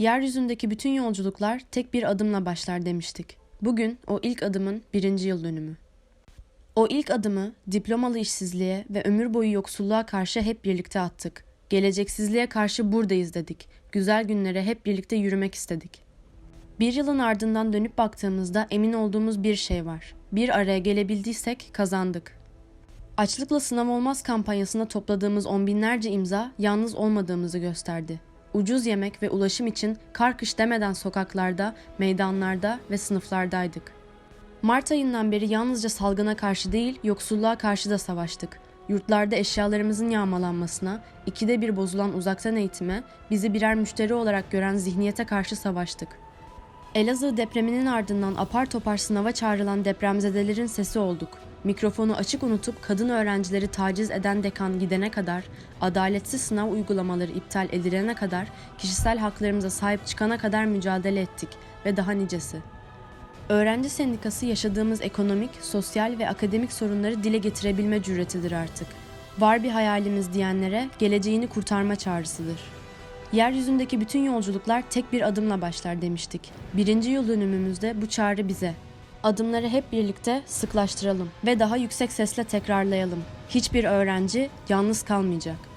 Yeryüzündeki bütün yolculuklar tek bir adımla başlar demiştik. Bugün o ilk adımın birinci yıl dönümü. O ilk adımı diplomalı işsizliğe ve ömür boyu yoksulluğa karşı hep birlikte attık. Geleceksizliğe karşı buradayız dedik. Güzel günlere hep birlikte yürümek istedik. Bir yılın ardından dönüp baktığımızda emin olduğumuz bir şey var. Bir araya gelebildiysek kazandık. Açlıkla sınav olmaz kampanyasında topladığımız on binlerce imza yalnız olmadığımızı gösterdi. Ucuz yemek ve ulaşım için kar kış demeden sokaklarda, meydanlarda ve sınıflardaydık. Mart ayından beri yalnızca salgına karşı değil, yoksulluğa karşı da savaştık. Yurtlarda eşyalarımızın yağmalanmasına, ikide bir bozulan uzaktan eğitime, bizi birer müşteri olarak gören zihniyete karşı savaştık. Elazığ depreminin ardından apar topar sınava çağrılan depremzedelerin sesi olduk. Mikrofonu açık unutup kadın öğrencileri taciz eden dekan gidene kadar, adaletsiz sınav uygulamaları iptal edilene kadar, kişisel haklarımıza sahip çıkana kadar mücadele ettik ve daha nicesi. Öğrenci sendikası yaşadığımız ekonomik, sosyal ve akademik sorunları dile getirebilme cüretidir artık. Var bir hayalimiz diyenlere geleceğini kurtarma çağrısıdır. Yeryüzündeki bütün yolculuklar tek bir adımla başlar demiştik. Birinci yıl dönümümüzde bu çağrı bize. Adımları hep birlikte sıklaştıralım ve daha yüksek sesle tekrarlayalım. Hiçbir öğrenci yalnız kalmayacak.